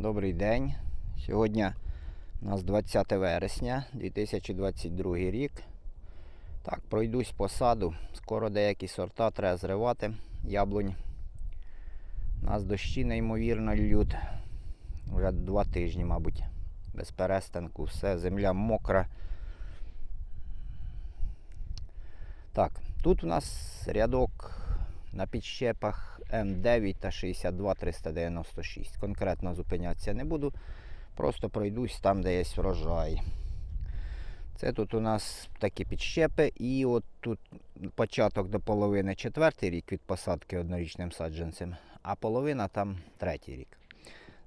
Добрий день. Сьогодні у нас 20 вересня 2022 рік. Так, пройдусь по саду. Скоро деякі сорта треба зривати. Яблунь. У нас дощі неймовірно лють. Вже два тижні, мабуть. Без перестанку. Все, земля мокра. Так, тут у нас рядок на підщепах М9 та 62396. Конкретно зупинятися не буду. Просто пройдусь там, де є врожай. Це тут у нас такі підщепи, і от тут початок до половини четвертий рік від посадки однорічним саджанцем, а половина там третій рік.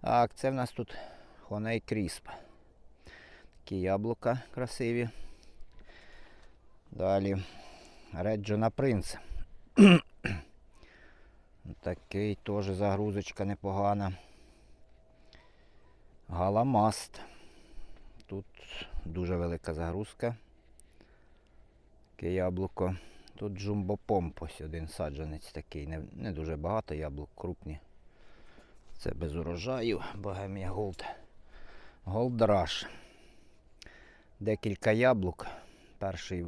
Так, це в нас тут Хоней Крісп. Такі яблука красиві. Далі Реджона Принц. Такий теж загрузочка непогана. Галамаст. Тут дуже велика загрузка. Таке яблуко. Тут джумбопомп ось один саджанець такий. Не, не дуже багато яблук, крупні. Це без урожаю. Богемія Голд. Голдраш. Декілька яблук. Перший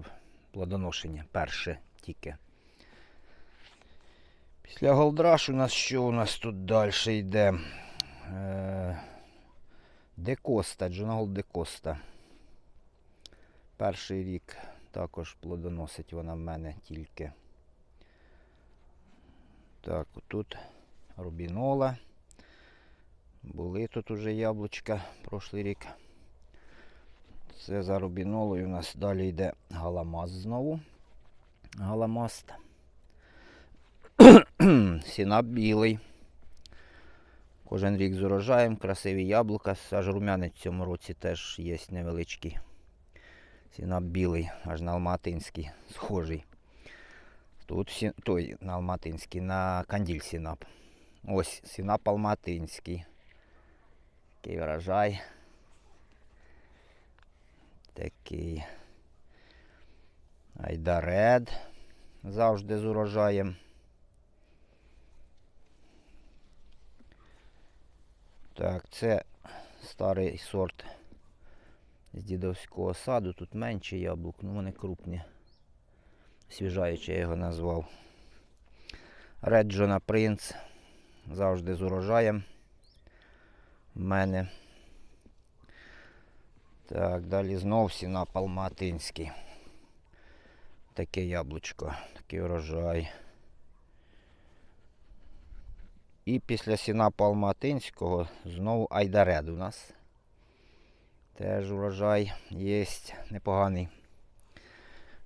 плодоношення. Перше тільки. Після голдраш у нас що у нас тут далі йде? Е, Декоста, Джонагол Декоста. Перший рік також плодоносить вона в мене тільки. Так, тут рубінола. Були тут уже яблучка прошлий рік. Це за рубінолою у нас далі йде галамаз знову. Галамаст. Сінап білий. Кожен рік з урожаєм, красиві яблука. Аж рум'янець в цьому році теж є невеличкий. Сінап білий, аж на Алматинський, схожий. Тут сі... той на Алматинський, на канділь сінап. Ось сінап Алматинський. Такий врожай. Такий. Айдаред. Завжди з урожаєм. Так, це старий сорт з дідовського саду. Тут менше яблук, ну вони крупні. Свіжаючи я його назвав. Реджона Принц. Завжди з урожаєм. В мене. Так, далі знов сіна Палматинський. Таке яблучко, такий урожай. І після сіна Палматинського знову Айдаред у нас. Теж урожай є непоганий.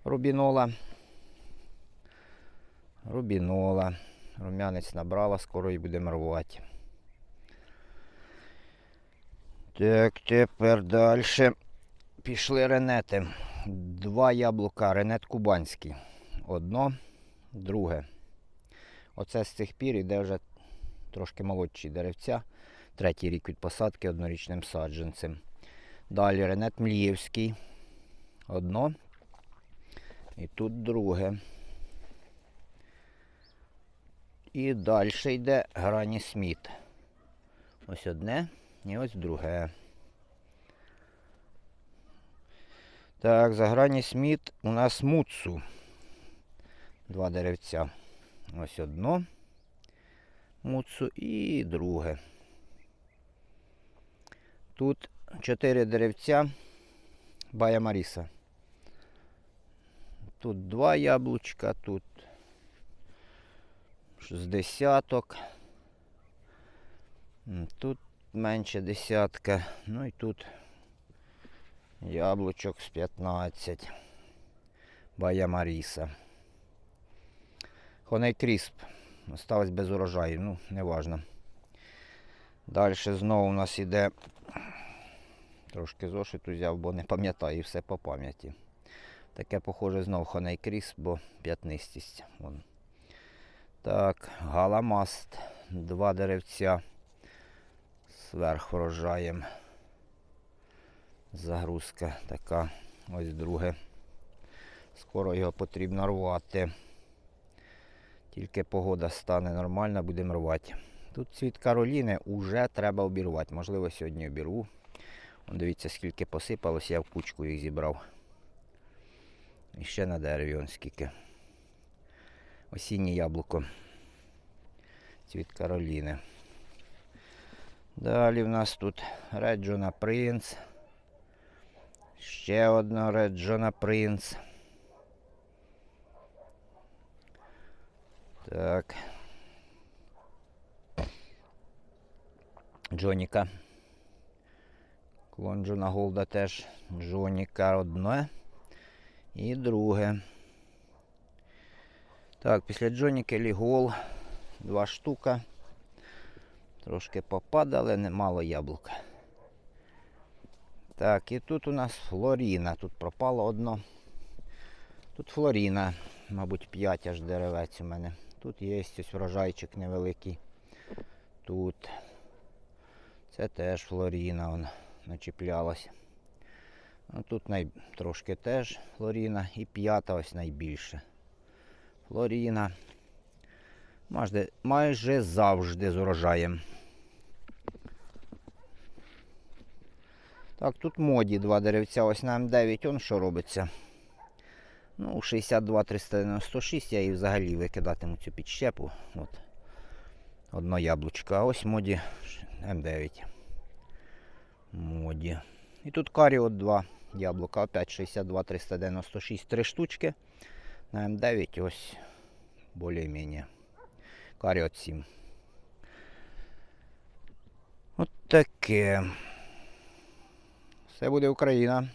Рубінола. Рубінола. Рум'янець набрала, скоро і будемо рвати. Так, тепер далі. Пішли ренети. Два яблука, ренет кубанський. Одно, друге. Оце з цих пір іде вже трошки молодші деревця. Третій рік від посадки однорічним саджанцем. Далі ренет Млієвський. Одно. І тут друге. І далі йде Грані Сміт. Ось одне і ось друге. Так, за Грані Сміт у нас муцу. Два деревця. Ось одно муцу і друге. Тут чотири деревця Бая Маріса. Тут два яблучка, тут з десяток. Тут менше десятка. Ну і тут яблучок з 15. Бая Маріса. Хоней Крісп. Осталось без урожаю, ну, не важно. Далі знову у нас іде. Трошки зошиту взяв, бо не пам'ятаю все по пам'яті. Таке похоже знов Хоней Кріс, бо п'ятнистість. Вон. Так, галамаст. Два деревця. Зверх врожаєм. Загрузка така. Ось друге. Скоро його потрібно рвати. Тільки погода стане нормальна, будемо рвати. Тут цвіт Кароліни вже треба обірвати. Можливо, сьогодні обірву. Вон Дивіться, скільки посипалось, я в кучку їх зібрав. І ще на дереві он скільки. Осіннє яблуко. Цвіт Кароліни. Далі в нас тут Реджона Принц. Ще одна Реджона Принц. Так. Джоніка. Клон Джона Голда теж. Джоніка одне. І друге. Так, після Джоніки Лігол. Два штука. Трошки попадали, немало яблука. Так, і тут у нас Флоріна. Тут пропало одно. Тут Флоріна, мабуть, 5 аж деревець у мене. Тут є ось врожайчик невеликий. Тут. Це теж Флоріна он, начіплялась. Ну, тут най... трошки теж Флоріна і п'ята ось найбільше. Флоріна. Майже, майже завжди з урожаєм. Так, тут моді два деревця, ось на М9, он що робиться. Ну, 62 396 я її взагалі викидатиму цю підщепу. От. Одно яблучко. А ось моді М9. Моді. І тут каріот 2 яблука. Опять 62 396. Три штучки. На М9 ось більш-менш. Каріот 7. От таке. Все буде Україна.